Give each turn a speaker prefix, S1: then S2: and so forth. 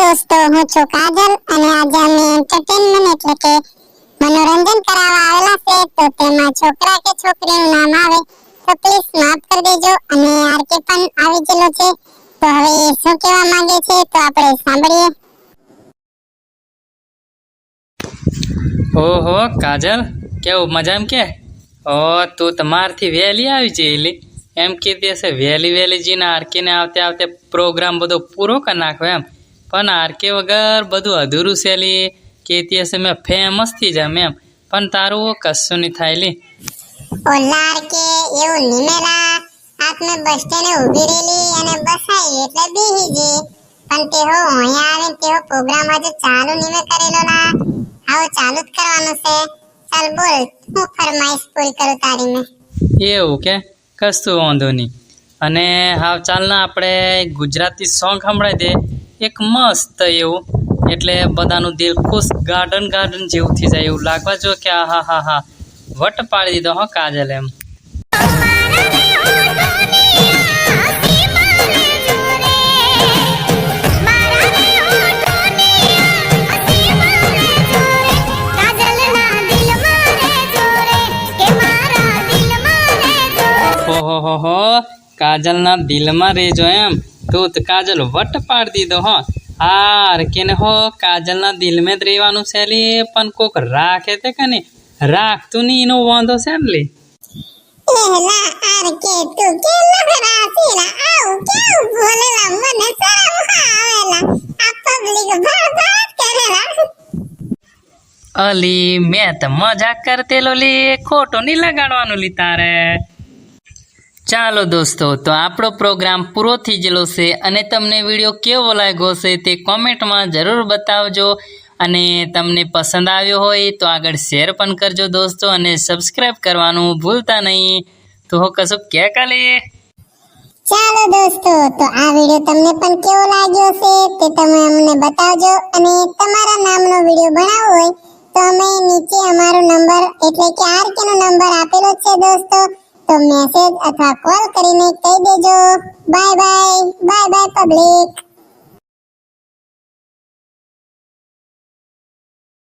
S1: દોસ્તો, હું છું કાજલ અને આજે અમે એન્ટરટેનમેન્ટ એટલે કે મનોરંજન કરાવવા આવેલા છે, તો તેમાં છોકરા કે છોકરીનું નામ આવે તો પ્લીઝ માફ કરી દેજો અને આરકે પણ આવી ગયેલો છે. તો હવે શું કહેવા માંગે છે, તો આપણે સાંભળીએ.
S2: ઓહો, કાજલ, કેવું, મજા એમ કે? ઓ, તું તમારથી વહેલી આવી જઈલી એમ કીધી હશે, વહેલી વહેલી જઈને આરકીને આવતે આવતે પ્રોગ્રામ બધો પૂરો કરી નાખ્યો એમ. પણ આરકે વગર બધું અધૂરું સહેલી કહેતી હશે મેં ફેમસ થઈ જામ એમ પણ તારું કશું નહીં થાય લી.
S1: ઓલાર કે એવું નિમેલા હાથમાં બસ સ્ટેન્ડે ઊભી રહેલી અને બસાઈ એટલે બેહી ગઈ. પણ તેહો અહીંયા આવે તેહો પ્રોગ્રામ હજુ ચાલુ નિમે કરેલો ના આવો ચાલુ જ કરવાનો છે. ચાલ બોલ હું ફરમાઈશ પૂરી કરું તારી મેં.
S2: એવું કે? કશું વાંધો નહીં. અને હાવ ચાલ ને આપણે ગુજરાતી સોંગ સંભળાઈ દે. એક મસ્ત એવું એટલે બધાનું દિલ ખુશ ગાર્ડન ગાર્ડન જેવું થઈ જાય એવું લાગવા જો કે આ હા હા હા. વટ પાડી દીધો હા કાજલ એમ. ઓહો હો કાજલના દિલમાં રેજો એમ. તું કાજલ વટ પાડી દીધો હો. હાર કેને હો કાજલના દિલમાં જ રહેવાનું છે લી પણ કોક રાખે તે કને? રાખ રાખતું નહીં એનો વાંધો છે ને લી?
S1: એલા આર કે તું કે લહરા સીલા આવ કેવું બોલેલા મને શરમ આવેલા આ પબ્લિક ભરભર કરેલા.
S2: અલી મેં તો મજાક કરતેલો લી ખોટો નહીં લગાડવાનું લી તારે. ચાલો દોસ્તો, તો આપણો પ્રોગ્રામ પૂરો થઈ ગયેલો છે અને તમને વીડિયો કેવો લાગ્યો છે તે કોમેન્ટમાં જરૂર બતાવજો અને તમને પસંદ આવ્યો હોય તો આગળ શેર પણ કરજો દોસ્તો અને સબસ્ક્રાઈબ કરવાનું ભૂલતા નહીં. તો હો કશું કે કાલે?
S1: ચાલો દોસ્તો, તો આ વીડિયો તમને પણ કેવો લાગ્યો છે તે તમે અમને બતાવજો અને તમારા નામનો વીડિયો બનાવવો હોય તો અમે નીચે અમારો નંબર એટલે કે આરકે નો નંબર આપેલો છે દોસ્તો. તો મેસેજ અથવા કોલ કરીને કહી દેજો. Bye bye bye bye public